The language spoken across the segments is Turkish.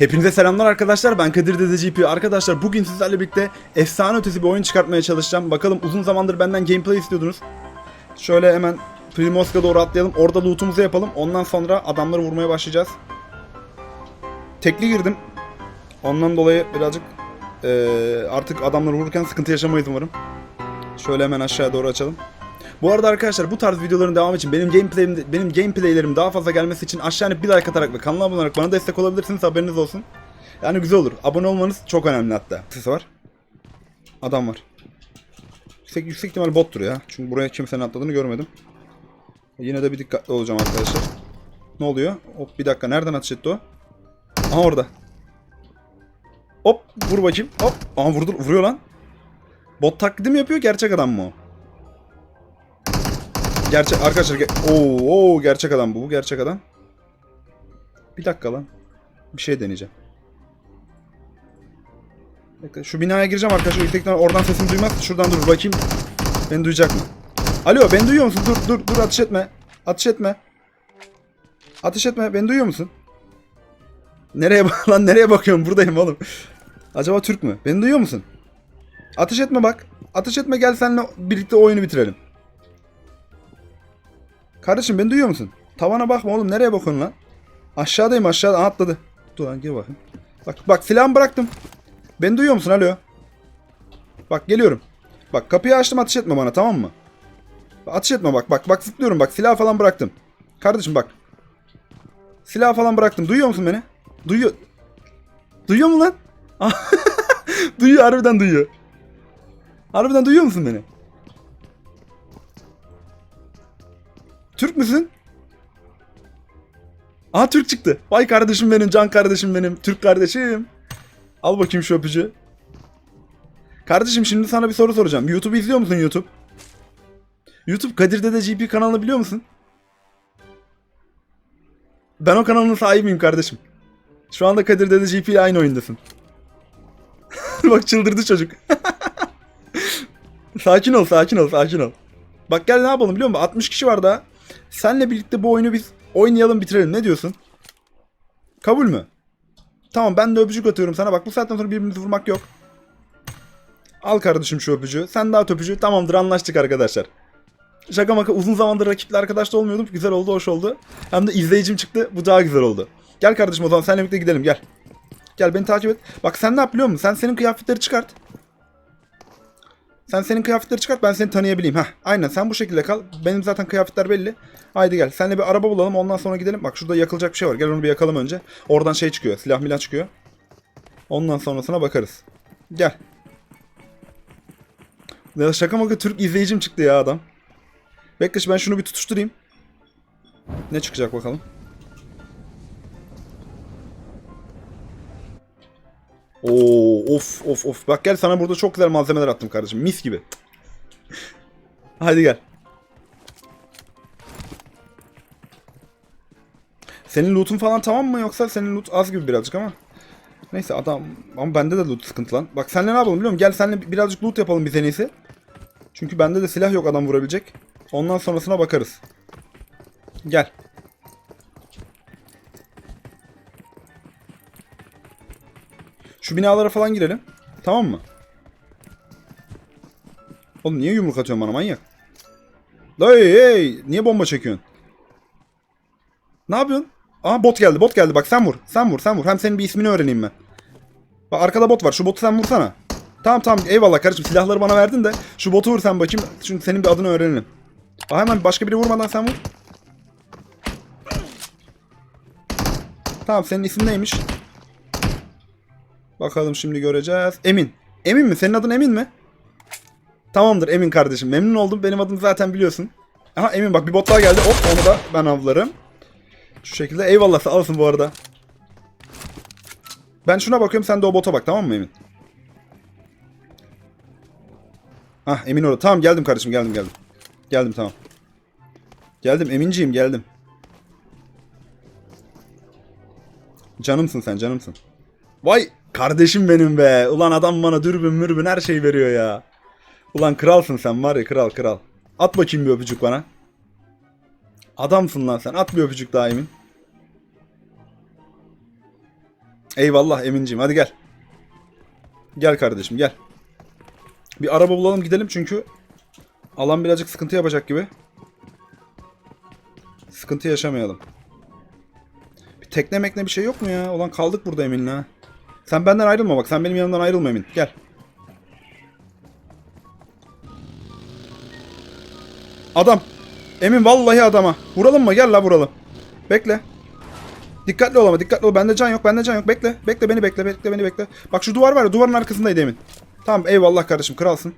Hepinize selamlar arkadaşlar. Ben Kadir Dede GP. Arkadaşlar bugün sizlerle birlikte efsane ötesi bir oyun çıkartmaya çalışacağım. Bakalım uzun zamandır benden gameplay istiyordunuz. Şöyle hemen Primosk'a doğru atlayalım. Orada loot'umuzu yapalım. Ondan sonra adamları vurmaya başlayacağız. Tekli girdim. Ondan dolayı birazcık eee, artık adamları vururken sıkıntı yaşamayız umarım. Şöyle hemen aşağıya doğru açalım. Bu arada arkadaşlar bu tarz videoların devamı için benim gameplay'im benim gameplay'lerim daha fazla gelmesi için aşağıya bir like atarak ve kanala abone olarak bana destek olabilirsiniz haberiniz olsun. Yani güzel olur. Abone olmanız çok önemli hatta. Sesi var. Adam var. Yüksek, yüksek ihtimal bottur ya. Çünkü buraya kimsenin atladığını görmedim. Yine de bir dikkatli olacağım arkadaşlar. Ne oluyor? Hop bir dakika nereden ateş etti o? Aha orada. Hop vur bakayım. Hop. Aha vurdu, vuruyor lan. Bot taklidi mi yapıyor gerçek adam mı o? Gerçek arkadaşlar ge- oo, oo gerçek adam bu. Bu gerçek adam. Bir dakika lan. Bir şey deneyeceğim. Bekle, şu binaya gireceğim arkadaşlar. Yüksekten oradan sesimi duymaz. Şuradan dur bakayım. Beni duyacak mı? Alo beni duyuyor musun? Dur dur dur ateş etme. Ateş etme. Ateş etme. Beni duyuyor musun? Nereye lan nereye bakıyorum? Buradayım oğlum. Acaba Türk mü? Beni duyuyor musun? Ateş etme bak. Ateş etme gel seninle birlikte oyunu bitirelim. Kardeşim beni duyuyor musun? Tavana bakma oğlum nereye bakıyorsun lan? Aşağıdayım aşağıda Aha, atladı. Dur lan gir bakayım. Bak bak silahımı bıraktım. Beni duyuyor musun alo? Bak geliyorum. Bak kapıyı açtım ateş etme bana tamam mı? Ateş etme bak bak bak zıplıyorum bak silah falan bıraktım. Kardeşim bak. Silah falan bıraktım. Duyuyor musun beni? Duyuyor. Duyuyor mu lan? duyuyor harbiden duyuyor. Harbiden duyuyor musun beni? Türk müsün? Aha Türk çıktı. Vay kardeşim benim, can kardeşim benim, Türk kardeşim. Al bakayım şu öpücüğü. Kardeşim şimdi sana bir soru soracağım. YouTube izliyor musun YouTube? YouTube Kadir Dede GP kanalını biliyor musun? Ben o kanalın sahibiyim kardeşim. Şu anda Kadir Dede GP ile aynı oyundasın. Bak çıldırdı çocuk. sakin ol, sakin ol, sakin ol. Bak gel ne yapalım biliyor musun? 60 kişi var daha. Senle birlikte bu oyunu biz oynayalım bitirelim. Ne diyorsun? Kabul mü? Tamam ben de öpücük atıyorum sana. Bak bu saatten sonra birbirimizi vurmak yok. Al kardeşim şu öpücüğü. Sen daha öpücüğü. Tamamdır anlaştık arkadaşlar. Şaka maka uzun zamandır rakiple arkadaş da olmuyordum. Güzel oldu, hoş oldu. Hem de izleyicim çıktı. Bu daha güzel oldu. Gel kardeşim o zaman seninle birlikte gidelim gel. Gel beni takip et. Bak sen ne yap biliyor musun? Sen senin kıyafetleri çıkart. Sen senin kıyafetleri çıkart ben seni tanıyabileyim. Heh, aynen sen bu şekilde kal. Benim zaten kıyafetler belli. Haydi gel. Seninle bir araba bulalım ondan sonra gidelim. Bak şurada yakılacak bir şey var. Gel onu bir yakalım önce. Oradan şey çıkıyor. Silah milah çıkıyor. Ondan sonrasına bakarız. Gel. Ya şaka maka Türk izleyicim çıktı ya adam. Bekle ben şunu bir tutuşturayım. Ne çıkacak bakalım. Of of of. Bak gel sana burada çok güzel malzemeler attım kardeşim. Mis gibi. Hadi gel. Senin loot'un falan tamam mı yoksa senin loot az gibi birazcık ama. Neyse adam ama bende de loot sıkıntı lan. Bak senle ne yapalım biliyor musun? Gel senle birazcık loot yapalım biz en. Çünkü bende de silah yok adam vurabilecek. Ondan sonrasına bakarız. Gel. Şu binalara falan girelim. Tamam mı? Oğlum niye yumruk atıyorsun bana manyak? Hey hey! Niye bomba çekiyorsun? Ne yapıyorsun? Aha bot geldi bot geldi bak sen vur. Sen vur sen vur. Hem senin bir ismini öğreneyim ben. Bak arkada bot var şu botu sen vursana. Tamam tamam eyvallah kardeşim silahları bana verdin de şu botu vur sen bakayım. Çünkü senin bir adını öğrenelim. Aa, hemen başka biri vurmadan sen vur. Tamam senin isim neymiş? Bakalım şimdi göreceğiz. Emin. Emin mi? Senin adın Emin mi? Tamamdır Emin kardeşim. Memnun oldum. Benim adımı zaten biliyorsun. Aha Emin bak bir bot daha geldi. Hop onu da ben avlarım. Şu şekilde. Eyvallah sağ olasın bu arada. Ben şuna bakıyorum sen de o bota bak tamam mı Emin? Ah Emin orada. Tamam geldim kardeşim geldim geldim. Geldim tamam. Geldim Eminciğim geldim. Canımsın sen canımsın. Vay kardeşim benim be. Ulan adam bana dürbün mürbün her şey veriyor ya. Ulan kralsın sen var ya kral kral. At bakayım bir öpücük bana. Adamsın lan sen. At bir öpücük daha Emin. Eyvallah Emin'ciğim hadi gel. Gel kardeşim gel. Bir araba bulalım gidelim çünkü alan birazcık sıkıntı yapacak gibi. Sıkıntı yaşamayalım. Bir tekne mekne bir şey yok mu ya? Ulan kaldık burada Emin'le ha. Sen benden ayrılma bak. Sen benim yanımdan ayrılma Emin. Gel. Adam. Emin vallahi adama. Vuralım mı? Gel la vuralım. Bekle. Dikkatli ol ama dikkatli ol. Bende can yok. Bende can yok. Bekle. Bekle beni bekle. Bekle beni bekle. Bak şu duvar var ya. Duvarın arkasındaydı Emin. Tamam eyvallah kardeşim. Kralsın.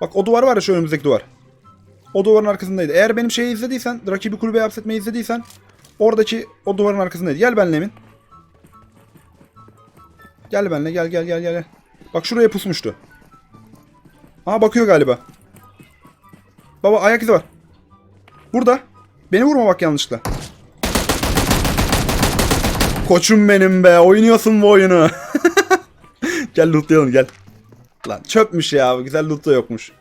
Bak o duvar var ya şu önümüzdeki duvar. O duvarın arkasındaydı. Eğer benim şeyi izlediysen, rakibi kulübeye hapsetmeyi izlediysen oradaki o duvarın arkasındaydı. Gel benimle Emin. Gel benimle gel gel gel gel. Bak şuraya pusmuştu. Aa bakıyor galiba. Baba ayak izi var. Burada. Beni vurma bak yanlışlıkla. Koçum benim be. Oynuyorsun bu oyunu. gel lootlayalım gel. Lan çöpmüş ya. Güzel loot da yokmuş.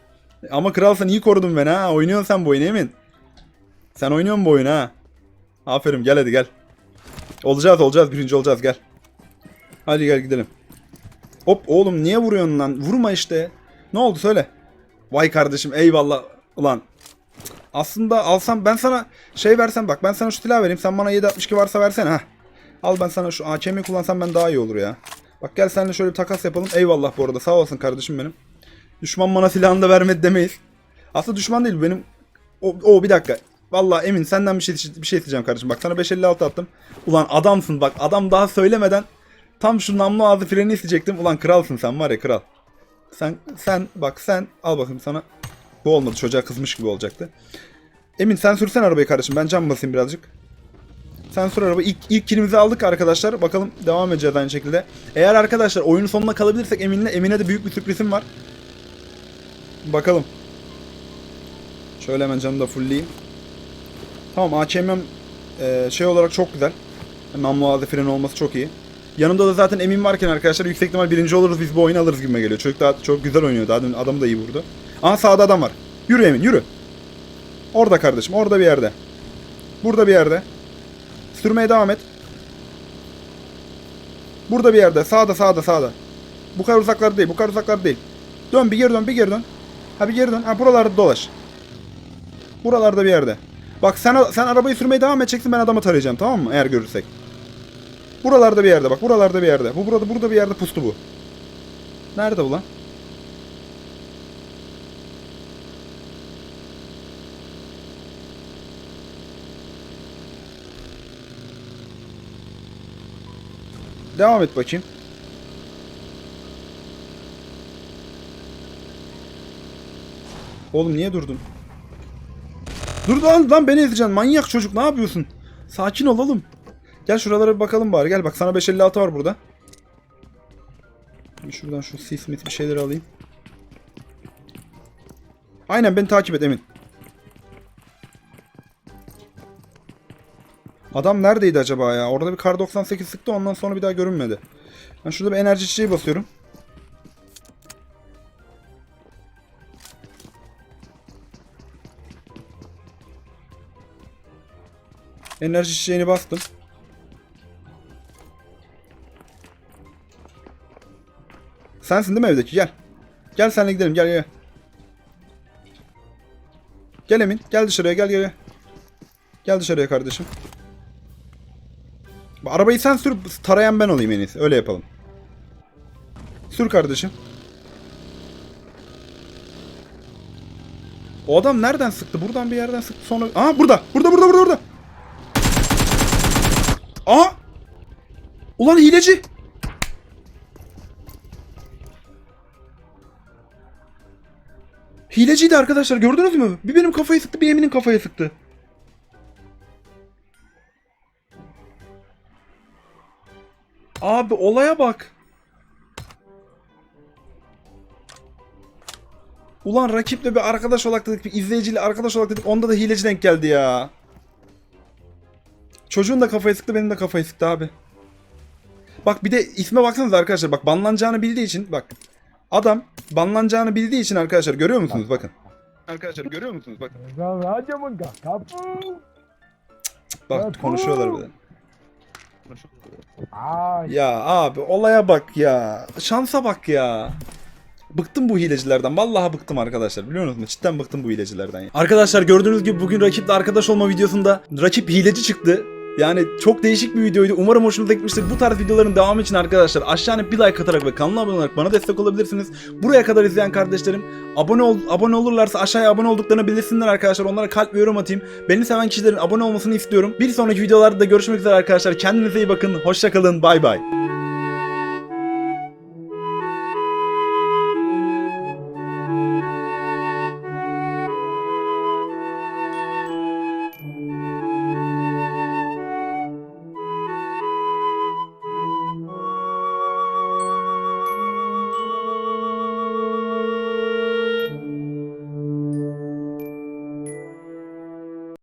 Ama kralsan iyi korudun beni ha. Oynuyorsun sen bu oyunu emin. Sen oynuyorsun bu oyunu ha. Aferin gel hadi gel. Olacağız olacağız. Birinci olacağız gel. Hadi gel gidelim. Hop oğlum niye vuruyorsun lan? Vurma işte. Ne oldu söyle. Vay kardeşim eyvallah. Ulan. Aslında alsam ben sana şey versem bak ben sana şu silah vereyim. Sen bana 762 varsa versene ha. Al ben sana şu AKM'yi kullansam ben daha iyi olur ya. Bak gel seninle şöyle bir takas yapalım. Eyvallah bu arada sağ olasın kardeşim benim. Düşman bana silahını da vermedi demeyiz. Aslında düşman değil benim. O, o bir dakika. Vallahi emin senden bir şey bir şey isteyeceğim kardeşim. Bak sana 556 attım. Ulan adamsın bak adam daha söylemeden tam şu namlu ağzı freni isteyecektim. Ulan kralsın sen var ya kral. Sen sen bak sen al bakayım sana. Bu olmadı çocuğa kızmış gibi olacaktı. Emin sen sürsen arabayı kardeşim. Ben cam basayım birazcık. Sen sür araba. İlk, ilk kilimizi aldık arkadaşlar. Bakalım devam edeceğiz aynı şekilde. Eğer arkadaşlar oyunun sonuna kalabilirsek Emin'le Emin'e de büyük bir sürprizim var. Bakalım. Şöyle hemen canımı da fullleyeyim. Tamam AKM'm e, şey olarak çok güzel. Namlu ağzı freni olması çok iyi. Yanımda da zaten Emin varken arkadaşlar yüksek ihtimal birinci oluruz biz bu oyunu alırız gibime geliyor. Çocuk daha çok güzel oynuyor. Daha dün adam da iyi vurdu. Aha sağda adam var. Yürü Emin yürü. Orada kardeşim orada bir yerde. Burada bir yerde. Sürmeye devam et. Burada bir yerde. Sağda sağda sağda. Bu kadar uzaklarda değil. Bu kadar uzaklarda değil. Dön bir geri dön bir geri dön. Ha bir geri dön. Ha buralarda dolaş. Buralarda bir yerde. Bak sen sen arabayı sürmeye devam edeceksin ben adamı tarayacağım tamam mı? Eğer görürsek. Buralarda bir yerde bak buralarda bir yerde. Bu burada burada bir yerde pustu bu. Nerede bu lan? Devam et bakayım. Oğlum niye durdun? Dur lan lan beni ezeceksin manyak çocuk ne yapıyorsun? Sakin ol oğlum. Gel şuralara bir bakalım bari gel bak sana 556 var burada. Şuradan şu sismit bir şeyleri alayım. Aynen beni takip et Emin. Adam neredeydi acaba ya? Orada bir kar 98 sıktı ondan sonra bir daha görünmedi. Ben şurada bir enerji çiçeği basıyorum. Enerji çiçeğini bastım. Sensin değil mi evdeki? Gel. Gel senle gidelim. Gel gel. Gel Emin. Gel dışarıya. Gel gel. gel. Dışarıya kardeşim. Arabayı sen sür. Tarayan ben olayım en iyisi. Öyle yapalım. Sür kardeşim. O adam nereden sıktı? Buradan bir yerden sıktı sonra... Aha burada. Burada burada burada burada. Aha! Ulan hileci! Hileciydi arkadaşlar gördünüz mü? Bir benim kafayı sıktı bir Emin'in kafaya sıktı. Abi olaya bak. Ulan rakiple bir arkadaş olarak dedik, bir izleyiciyle arkadaş olarak dedik. Onda da hileci denk geldi ya. Çocuğun da kafayı sıktı, benim de kafayı sıktı abi. Bak bir de isme baksanıza arkadaşlar. Bak banlanacağını bildiği için bak. Adam banlanacağını bildiği için arkadaşlar görüyor musunuz bakın. Arkadaşlar görüyor musunuz bakın. Mı kapı? Bak konuşuyorlar bir de. Ay. Ya abi olaya bak ya. Şansa bak ya. Bıktım bu hilecilerden. Vallahi bıktım arkadaşlar. Biliyor musunuz? Cidden bıktım bu hilecilerden. ya. Arkadaşlar gördüğünüz gibi bugün rakiple arkadaş olma videosunda rakip hileci çıktı. Yani çok değişik bir videoydu. Umarım hoşunuza gitmiştir. Bu tarz videoların devamı için arkadaşlar aşağıya bir like atarak ve kanala abone olarak bana destek olabilirsiniz. Buraya kadar izleyen kardeşlerim abone ol abone olurlarsa aşağıya abone olduklarını bildirsinler arkadaşlar. Onlara kalp ve yorum atayım. Beni seven kişilerin abone olmasını istiyorum. Bir sonraki videolarda görüşmek üzere arkadaşlar. Kendinize iyi bakın. Hoşça kalın. Bay bay.